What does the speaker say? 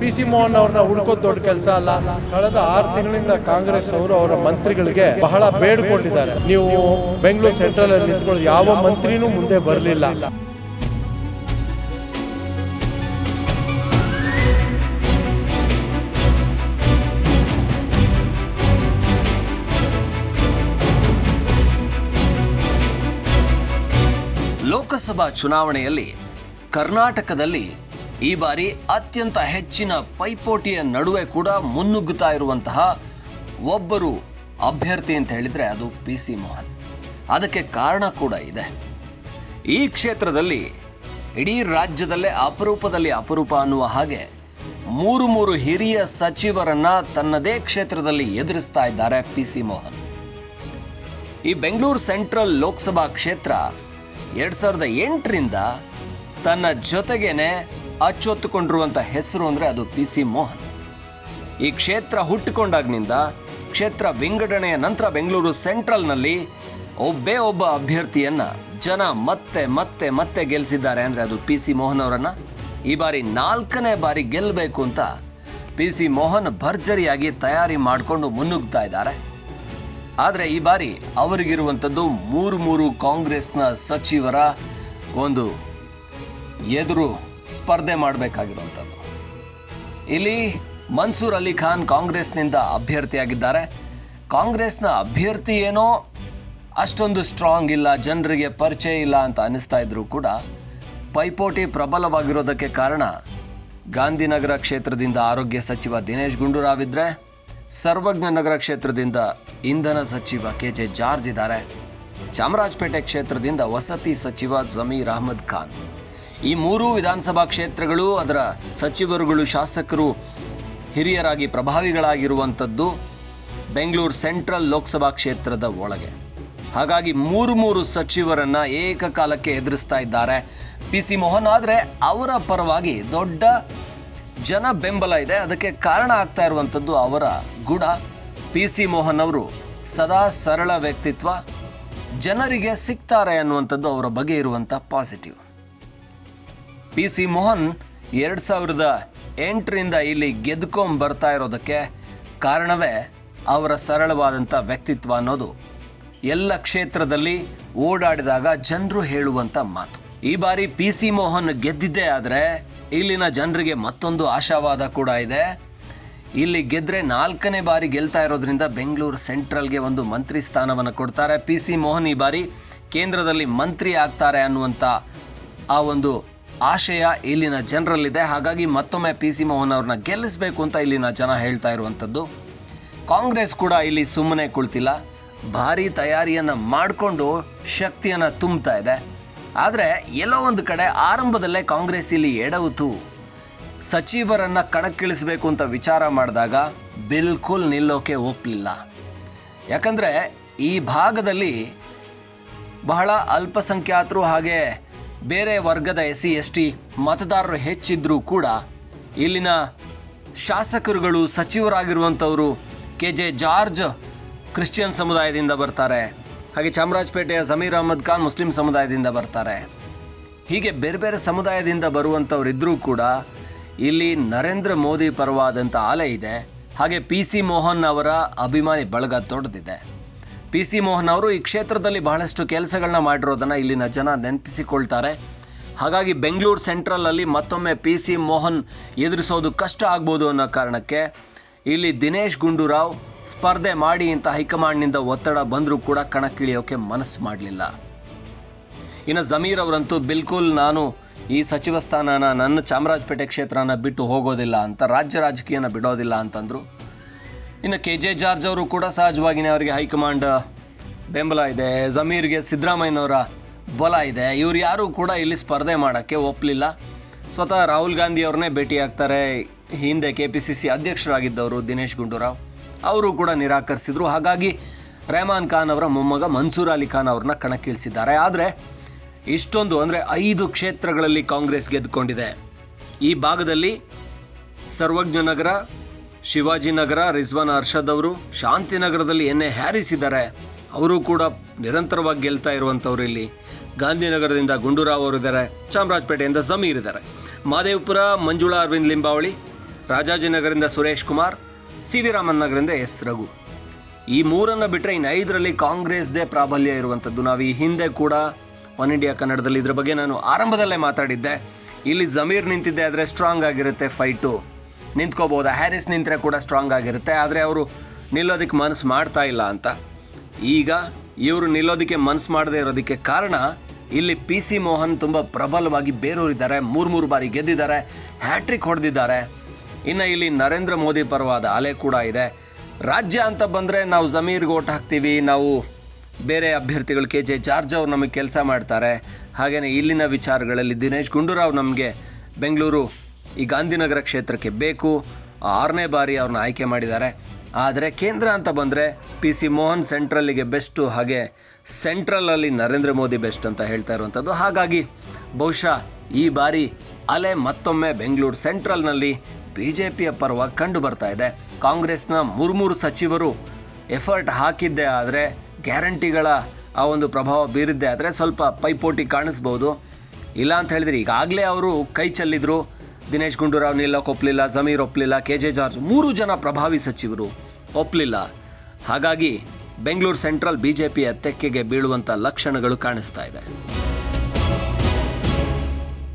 P C Mohan ಅವ್ರನ್ನ ಹುಡ್ಕೋದ್ ದೊಡ್ಡ ಕೆಲಸ ಅಲ್ಲ. ಕಳೆದ ಆರು ತಿಂಗಳಿಂದ ಕಾಂಗ್ರೆಸ್ ಅವರು ಅವರ ಮಂತ್ರಿಗಳಿಗೆ ಬಹಳ ಬೇಡ್ಕೊಂಡಿದ್ದಾರೆ ನೀವು ಬೆಂಗಳೂರು ಸೆಂಟ್ರಲ್ ಅಲ್ಲಿ ನಿಂತ್ಕೊಳ್ಳಿ. ಯಾವ ಮಂತ್ರಿನೂ ಮುಂದೆ ಬರಲಿಲ್ಲ. ಲೋಕಸಭಾ ಚುನಾವಣೆಯಲ್ಲಿ ಕರ್ನಾಟಕದಲ್ಲಿ ಈ ಬಾರಿ ಅತ್ಯಂತ ಹೆಚ್ಚಿನ ಪೈಪೋಟಿಯ ನಡುವೆ ಕೂಡ ಮುನ್ನುಗ್ಗುತ್ತಾ ಇರುವಂತಹ ಒಬ್ಬರು ಅಭ್ಯರ್ಥಿ ಅಂತ ಹೇಳಿದ್ರೆ ಅದು ಪಿ ಸಿ ಮೋಹನ್. ಅದಕ್ಕೆ ಕಾರಣ ಕೂಡ ಇದೆ. ಈ ಕ್ಷೇತ್ರದಲ್ಲಿ ಇಡೀ ರಾಜ್ಯದಲ್ಲೇ ಅಪರೂಪದಲ್ಲಿ ಅಪರೂಪ ಅನ್ನುವ ಹಾಗೆ ಮೂರು ಮೂರು ಹಿರಿಯ ಸಚಿವರನ್ನ ತನ್ನದೇ ಕ್ಷೇತ್ರದಲ್ಲಿ ಎದುರಿಸ್ತಾ ಇದ್ದಾರೆ ಪಿ ಸಿ ಮೋಹನ್. ಈ ಬೆಂಗಳೂರು ಸೆಂಟ್ರಲ್ ಲೋಕಸಭಾ ಕ್ಷೇತ್ರ ಎರಡ್ ಸಾವಿರದ ಎಂಟರಿಂದ ತನ್ನ ಜೊತೆಗೇನೆ ಅಚ್ಚೊತ್ತುಕೊಂಡಿರುವಂಥ ಹೆಸರು ಅಂದರೆ ಅದು ಪಿ ಸಿ ಮೋಹನ್. ಈ ಕ್ಷೇತ್ರ ಹುಟ್ಟಿಕೊಂಡಾಗಿನಿಂದ ಕ್ಷೇತ್ರ ವಿಂಗಡಣೆಯ ನಂತರ ಬೆಂಗಳೂರು ಸೆಂಟ್ರಲ್ನಲ್ಲಿ ಒಬ್ಬೇ ಒಬ್ಬ ಅಭ್ಯರ್ಥಿಯನ್ನ ಜನ ಮತ್ತೆ ಮತ್ತೆ ಮತ್ತೆ ಗೆಲ್ಲಿಸಿದ್ದಾರೆ ಅಂದರೆ ಅದು ಪಿ ಸಿ ಮೋಹನ್ ಅವರನ್ನು. ಈ ಬಾರಿ ನಾಲ್ಕನೇ ಬಾರಿ ಗೆಲ್ಲಬೇಕು ಅಂತ ಪಿ ಸಿ ಮೋಹನ್ ಭರ್ಜರಿಯಾಗಿ ತಯಾರಿ ಮಾಡಿಕೊಂಡು ಮುನ್ನುಗ್ತಾ ಇದ್ದಾರೆ. ಆದರೆ ಈ ಬಾರಿ ಅವರಿಗಿರುವಂಥದ್ದು ಮೂರು ಮೂರು ಕಾಂಗ್ರೆಸ್ನ ಸಚಿವರ ಒಂದು ಎದುರು ಸ್ಪರ್ಧೆ ಮಾಡಬೇಕಾಗಿರುವಂಥದ್ದು. ಇಲ್ಲಿ ಮನ್ಸೂರ್ ಅಲಿ ಖಾನ್ ಕಾಂಗ್ರೆಸ್ನಿಂದ ಅಭ್ಯರ್ಥಿಯಾಗಿದ್ದಾರೆ. ಕಾಂಗ್ರೆಸ್ನ ಅಭ್ಯರ್ಥಿ ಏನೋ ಅಷ್ಟೊಂದು ಸ್ಟ್ರಾಂಗ್ ಇಲ್ಲ, ಜನರಿಗೆ ಪರಿಚಯ ಇಲ್ಲ ಅಂತ ಅನ್ನಿಸ್ತಾ ಇದ್ರೂ ಕೂಡ ಪೈಪೋಟಿ ಪ್ರಬಲವಾಗಿರೋದಕ್ಕೆ ಕಾರಣ ಗಾಂಧಿನಗರ ಕ್ಷೇತ್ರದಿಂದ ಆರೋಗ್ಯ ಸಚಿವ ದಿನೇಶ್ ಗುಂಡೂರಾವ್ ಇದ್ರೆ ಸರ್ವಜ್ಞ ನಗರ ಕ್ಷೇತ್ರದಿಂದ ಇಂಧನ ಸಚಿವ ಕೆ ಜೆ ಜಾರ್ಜ್ ಇದ್ದಾರೆ. ಚಾಮರಾಜಪೇಟೆ ಕ್ಷೇತ್ರದಿಂದ ವಸತಿ ಸಚಿವ ಜಮೀರ್ ಅಹಮದ್ ಖಾನ್. ಈ ಮೂರೂ ವಿಧಾನಸಭಾ ಕ್ಷೇತ್ರಗಳು ಅದರ ಸಚಿವರುಗಳು, ಶಾಸಕರು ಹಿರಿಯರಾಗಿ ಪ್ರಭಾವಿಗಳಾಗಿರುವಂಥದ್ದು ಬೆಂಗಳೂರು ಸೆಂಟ್ರಲ್ ಲೋಕಸಭಾ ಕ್ಷೇತ್ರದ ಒಳಗೆ. ಹಾಗಾಗಿ ಮೂರು ಮೂರು ಸಚಿವರನ್ನು ಏಕಕಾಲಕ್ಕೆ ಎದುರಿಸ್ತಾ ಇದ್ದಾರೆ ಪಿ ಸಿ ಮೋಹನ್. ಆದರೆ ಅವರ ಪರವಾಗಿ ದೊಡ್ಡ ಜನ ಬೆಂಬಲ ಇದೆ. ಅದಕ್ಕೆ ಕಾರಣ ಆಗ್ತಾ ಇರುವಂಥದ್ದು ಅವರ ಗುಣ. ಪಿ ಸಿ ಮೋಹನ್ ಅವರು ಸದಾ ಸರಳ ವ್ಯಕ್ತಿತ್ವ. ಜನರಿಗೆ ಸಿಗ್ತಾರೆ ಅನ್ನುವಂಥದ್ದು ಅವರ ಬಗ್ಗೆ ಇರುವಂಥ ಪಾಸಿಟಿವ್. ಪಿ ಸಿ ಮೋಹನ್ ಎರಡು ಸಾವಿರದ ಎಂಟರಿಂದ ಇಲ್ಲಿ ಗೆದ್ಕೊಂಡು ಬರ್ತಾ ಇರೋದಕ್ಕೆ ಕಾರಣವೇ ಅವರ ಸರಳವಾದಂಥ ವ್ಯಕ್ತಿತ್ವ ಅನ್ನೋದು. ಎಲ್ಲ ಕ್ಷೇತ್ರದಲ್ಲಿ ಓಡಾಡಿದಾಗ ಜನರು ಹೇಳುವಂಥ ಮಾತು. ಈ ಬಾರಿ ಪಿ ಸಿ ಮೋಹನ್ ಗೆದ್ದಿದ್ದೇ ಆದರೆ ಇಲ್ಲಿನ ಜನರಿಗೆ ಮತ್ತೊಂದು ಆಶಾವಾದ ಕೂಡ ಇದೆ. ಇಲ್ಲಿ ಗೆದ್ದರೆ ನಾಲ್ಕನೇ ಬಾರಿ ಗೆಲ್ತಾ ಇರೋದ್ರಿಂದ ಬೆಂಗಳೂರು ಸೆಂಟ್ರಲ್ಗೆ ಒಂದು ಮಂತ್ರಿ ಸ್ಥಾನವನ್ನು ಕೊಡ್ತಾರೆ. ಪಿ ಸಿ ಮೋಹನ್ ಈ ಬಾರಿ ಕೇಂದ್ರದಲ್ಲಿ ಮಂತ್ರಿ ಆಗ್ತಾರೆ ಅನ್ನುವಂಥ ಆ ಒಂದು ಆಶಯ ಇಲ್ಲಿನ ಜನರಲ್ಲಿದೆ. ಹಾಗಾಗಿ ಮತ್ತೊಮ್ಮೆ ಪಿ ಸಿ ಮೋಹನ್ ಅವ್ರನ್ನ ಗೆಲ್ಲಿಸಬೇಕು ಅಂತ ಇಲ್ಲಿನ ಜನ ಹೇಳ್ತಾ ಇರುವಂಥದ್ದು. ಕಾಂಗ್ರೆಸ್ ಕೂಡ ಇಲ್ಲಿ ಸುಮ್ಮನೆ ಕುಳಿತಿಲ್ಲ. ಭಾರಿ ತಯಾರಿಯನ್ನು ಮಾಡಿಕೊಂಡು ಶಕ್ತಿಯನ್ನು ತುಂಬ್ತಾ ಇದೆ. ಆದರೆ ಎಲ್ಲೋ ಒಂದು ಕಡೆ ಆರಂಭದಲ್ಲೇ ಕಾಂಗ್ರೆಸ್ ಇಲ್ಲಿ ಎಡವುತು ಸಚಿವರನ್ನು ಕಣಕ್ಕಿಳಿಸಬೇಕು ಅಂತ ವಿಚಾರ ಮಾಡಿದಾಗ ಬಿಲ್ಕುಲ್ ನಿಲ್ಲೋಕೆ ಒಪ್ಪಲಿಲ್ಲ ಯಾಕಂದರೆ ಈ ಭಾಗದಲ್ಲಿ ಬಹಳ ಅಲ್ಪಸಂಖ್ಯಾತರು ಹಾಗೆ ಬೇರೆ ವರ್ಗದ ಎಸ್ ಸಿ ಎಸ್ ಟಿ ಮತದಾರರು ಹೆಚ್ಚಿದ್ರೂ ಕೂಡ ಇಲ್ಲಿನ ಶಾಸಕರುಗಳು ಸಚಿವರಾಗಿರುವಂಥವರು ಕೆ ಜೆ ಜಾರ್ಜ್ ಕ್ರಿಶ್ಚಿಯನ್ ಸಮುದಾಯದಿಂದ ಬರ್ತಾರೆ. ಹಾಗೆ ಚಾಮರಾಜಪೇಟೆಯ ಸಮೀರ್ ಅಹಮದ್ ಖಾನ್ ಮುಸ್ಲಿಂ ಸಮುದಾಯದಿಂದ ಬರ್ತಾರೆ. ಹೀಗೆ ಬೇರೆ ಬೇರೆ ಸಮುದಾಯದಿಂದ ಬರುವಂಥವರಿದ್ದರೂ ಕೂಡ ಇಲ್ಲಿ ನರೇಂದ್ರ ಮೋದಿ ಪರವಾದಂಥ ಆಲೆ ಇದೆ. ಹಾಗೆ ಪಿ ಸಿ ಮೋಹನ್ ಅವರ ಅಭಿಮಾನಿ ಬಳಗ ದೊಡ್ಡದಿದೆ. ಪಿ ಸಿ ಮೋಹನ್ ಅವರು ಈ ಕ್ಷೇತ್ರದಲ್ಲಿ ಬಹಳಷ್ಟು ಕೆಲಸಗಳನ್ನ ಮಾಡಿರೋದನ್ನು ಇಲ್ಲಿನ ಜನ ನೆನಪಿಸಿಕೊಳ್ತಾರೆ. ಹಾಗಾಗಿ ಬೆಂಗಳೂರು ಸೆಂಟ್ರಲಲ್ಲಿ ಮತ್ತೊಮ್ಮೆ ಪಿ ಸಿ ಮೋಹನ್ ಎದುರಿಸೋದು ಕಷ್ಟ ಆಗ್ಬೋದು ಅನ್ನೋ ಕಾರಣಕ್ಕೆ ಇಲ್ಲಿ ದಿನೇಶ್ ಗುಂಡೂರಾವ್ ಸ್ಪರ್ಧೆ ಮಾಡಿ ಅಂತ ಹೈಕಮಾಂಡ್ನಿಂದ ಒತ್ತಡ ಬಂದರೂ ಕೂಡ ಕಣಕ್ಕಿಳಿಯೋಕೆ ಮನಸ್ಸು ಮಾಡಲಿಲ್ಲ. ಇನ್ನು ಜಮೀರ್ ಅವರಂತೂ ಬಿಲ್ಕುಲ್ ನಾನು ಈ ಸಚಿವ ಸ್ಥಾನನ ನನ್ನ ಚಾಮರಾಜಪೇಟೆ ಕ್ಷೇತ್ರನ ಬಿಟ್ಟು ಹೋಗೋದಿಲ್ಲ ಅಂತ, ರಾಜ್ಯ ರಾಜಕೀಯನ ಬಿಡೋದಿಲ್ಲ ಅಂತಂದರು. ಇನ್ನು ಕೆ ಜೆ ಜಾರ್ಜ್ ಅವರು ಕೂಡ ಸಹಜವಾಗಿನೇ ಅವರಿಗೆ ಹೈಕಮಾಂಡ್ ಬೆಂಬಲ ಇದೆ. ಜಮೀರ್ಗೆ ಸಿದ್ದರಾಮಯ್ಯನವರ ಬಲ ಇದೆ. ಇವ್ರು ಯಾರೂ ಕೂಡ ಇಲ್ಲಿ ಸ್ಪರ್ಧೆ ಮಾಡೋಕ್ಕೆ ಒಪ್ಪಲಿಲ್ಲ ಸ್ವತಃ ರಾಹುಲ್ ಗಾಂಧಿ ಅವ್ರನ್ನೇ ಭೇಟಿ ಆಗ್ತಾರೆ ಹಿಂದೆ ಕೆ ಪಿ ಸಿ ಸಿ ಅಧ್ಯಕ್ಷರಾಗಿದ್ದವರು ದಿನೇಶ್ ಗುಂಡೂರಾವ್. ಅವರು ಕೂಡ ನಿರಾಕರಿಸಿದ್ರು. ಹಾಗಾಗಿ ರೆಹಮಾನ್ ಖಾನ್ ಅವರ ಮೊಮ್ಮಗ ಮನ್ಸೂರ್ ಅಲಿ ಖಾನ್ ಅವ್ರನ್ನ ಕಣಕ್ಕಿಳಿಸಿದ್ದಾರೆ. ಆದರೆ ಇಷ್ಟೊಂದು ಅಂದರೆ ಐದು ಕ್ಷೇತ್ರಗಳಲ್ಲಿ ಕಾಂಗ್ರೆಸ್ ಗೆದ್ದುಕೊಂಡಿದೆ. ಈ ಭಾಗದಲ್ಲಿ ಸರ್ವಜ್ಞ ನಗರ ಶಿವಾಜಿನಗರ, ರಿಜ್ವಾನ್ ಅರ್ಷದ್ ಅವರು ಶಾಂತಿನಗರದಲ್ಲಿ ಎನ್ನೆ ಹ್ಯಾರಿಸ್ ಇದ್ದಾರೆ ಅವರು ಕೂಡ ನಿರಂತರವಾಗಿ ಗೆಲ್ತಾ ಇರುವಂಥವ್ರು ಇಲ್ಲಿ. ಗಾಂಧಿನಗರದಿಂದ ಗುಂಡೂರಾವ್ ಅವರು ಇದ್ದಾರೆ, ಚಾಮರಾಜಪೇಟೆಯಿಂದ ಜಮೀರ್ ಇದ್ದಾರೆ. ಮಾದೇವಪುರ, ಮಂಜುಳಾ, ಅರವಿಂದ್ ಲಿಂಬಾವಳಿ, ರಾಜಾಜಿನಗರದಿಂದ ಸುರೇಶ್ ಕುಮಾರ್ ಸಿ ವಿ ರಾಮನ್ ನಗರದಿಂದ ಎಸ್ ರಘು. ಈ ಮೂರನ್ನು ಬಿಟ್ಟರೆ ಇನ್ನು ಐದರಲ್ಲಿ ಕಾಂಗ್ರೆಸ್ದೇ ಪ್ರಾಬಲ್ಯ ಇರುವಂಥದ್ದು. ನಾವು ಈ ಹಿಂದೆ ಕೂಡ ಒನ್ ಇಂಡಿಯಾ ಕನ್ನಡದಲ್ಲಿ ಇದ್ರ ಬಗ್ಗೆ ನಾನು ಆರಂಭದಲ್ಲೇ ಮಾತಾಡಿದ್ದೆ. ಇಲ್ಲಿ ಜಮೀರ್ ನಿಂತಿದ್ದೆ ಆದರೆ ಸ್ಟ್ರಾಂಗ್ ಆಗಿರುತ್ತೆ ಫೈಟು ನಿಂತ್ಕೋಬೋದಾ? ಹ್ಯಾರಿಸ್ ನಿಂತರೆ ಕೂಡ ಸ್ಟ್ರಾಂಗ್ ಆಗಿರುತ್ತೆ, ಆದರೆ ಅವರು ನಿಲ್ಲೋದಕ್ಕೆ ಮನಸ್ಸು ಮಾಡ್ತಾ ಇಲ್ಲ ಅಂತ. ಈಗ ಇವರು ನಿಲ್ಲೋದಕ್ಕೆ ಮನಸ್ಸು ಮಾಡದೇ ಇರೋದಕ್ಕೆ ಕಾರಣ, ಇಲ್ಲಿ ಪಿ ಸಿ ಮೋಹನ್ ತುಂಬ ಪ್ರಬಲವಾಗಿ ಬೇರೂರಿದ್ದಾರೆ ಮೂರು ಮೂರು ಬಾರಿ ಗೆದ್ದಿದ್ದಾರೆ ಹ್ಯಾಟ್ರಿಕ್ ಹೊಡೆದಿದ್ದಾರೆ. ಇನ್ನು ಇಲ್ಲಿ ನರೇಂದ್ರ ಮೋದಿ ಪರವಾದ ಅಲೆ ಕೂಡ ಇದೆ. ರಾಜ್ಯ ಅಂತ ಬಂದರೆ ನಾವು ಜಮೀರ್ಗೆ ಓಟ್ ಹಾಕ್ತೀವಿ, ನಾವು ಬೇರೆ ಅಭ್ಯರ್ಥಿಗಳು ಕೆ ಜೆ ಜಾರ್ಜ್ ಅವ್ರು ನಮಗೆ ಕೆಲಸ ಮಾಡ್ತಾರೆ. ಹಾಗೆಯೇ ಇಲ್ಲಿನ ವಿಚಾರಗಳಲ್ಲಿ ದಿನೇಶ್ ಗುಂಡೂರಾವ್ ನಮಗೆ ಬೆಂಗಳೂರು ಈ ಗಾಂಧಿನಗರ ಕ್ಷೇತ್ರಕ್ಕೆ ಬೇಕು. ಆರನೇ ಬಾರಿ ಅವ್ರನ್ನ ಆಯ್ಕೆ ಮಾಡಿದ್ದಾರೆ. ಆದರೆ ಕೇಂದ್ರ ಅಂತ ಬಂದರೆ ಪಿ ಸಿ ಮೋಹನ್ ಸೆಂಟ್ರಲ್ಲಿಗೆ ಬೆಸ್ಟು, ಹಾಗೆ ಸೆಂಟ್ರಲಲ್ಲಿ ನರೇಂದ್ರ ಮೋದಿ ಬೆಸ್ಟ್ ಅಂತ ಹೇಳ್ತಾ ಇರುವಂಥದ್ದು. ಹಾಗಾಗಿ ಬಹುಶಃ ಈ ಬಾರಿ ಅಲೆ ಮತ್ತೊಮ್ಮೆ ಬೆಂಗಳೂರು ಸೆಂಟ್ರಲ್ನಲ್ಲಿ ಬಿ ಜೆ ಪಿಯ ಪರವಾಗಿ ಕಂಡು ಬರ್ತಾ ಇದೆ. ಕಾಂಗ್ರೆಸ್ನ ಮೂರು ಸಚಿವರು ಎಫರ್ಟ್ ಹಾಕಿದ್ದೇ ಆದರೆ, ಗ್ಯಾರಂಟಿಗಳ ಆ ಒಂದು ಪ್ರಭಾವ ಬೀರಿದ್ದೇ ಆದರೆ ಸ್ವಲ್ಪ ಪೈಪೋಟಿ ಕಾಣಿಸ್ಬೋದು. ಇಲ್ಲ ಅಂತ ಹೇಳಿದ್ರೆ ಈಗಾಗಲೇ ಅವರು ಕೈ ಚೆಲ್ಲಿದ್ರು. ದಿನೇಶ್ ಗುಂಡೂರಾವ್ ನಿಲ್ಲಕ್ಕೆ ಒಪ್ಪಲಿಲ್ಲ ಜಮೀರ್ ಒಪ್ಪಲಿಲ್ಲ ಕೆ ಜೆ ಜಾರ್ಜ್, ಮೂರು ಜನ ಪ್ರಭಾವಿ ಸಚಿವರು ಒಪ್ಪಲಿಲ್ಲ ಹಾಗಾಗಿ ಬೆಂಗಳೂರು ಸೆಂಟ್ರಲ್ ಬಿ ಜೆ ಪಿಯ ತೆಕ್ಕೆಗೆ ಬೀಳುವಂಥ ಲಕ್ಷಣಗಳು ಕಾಣಿಸ್ತಾ ಇದೆ.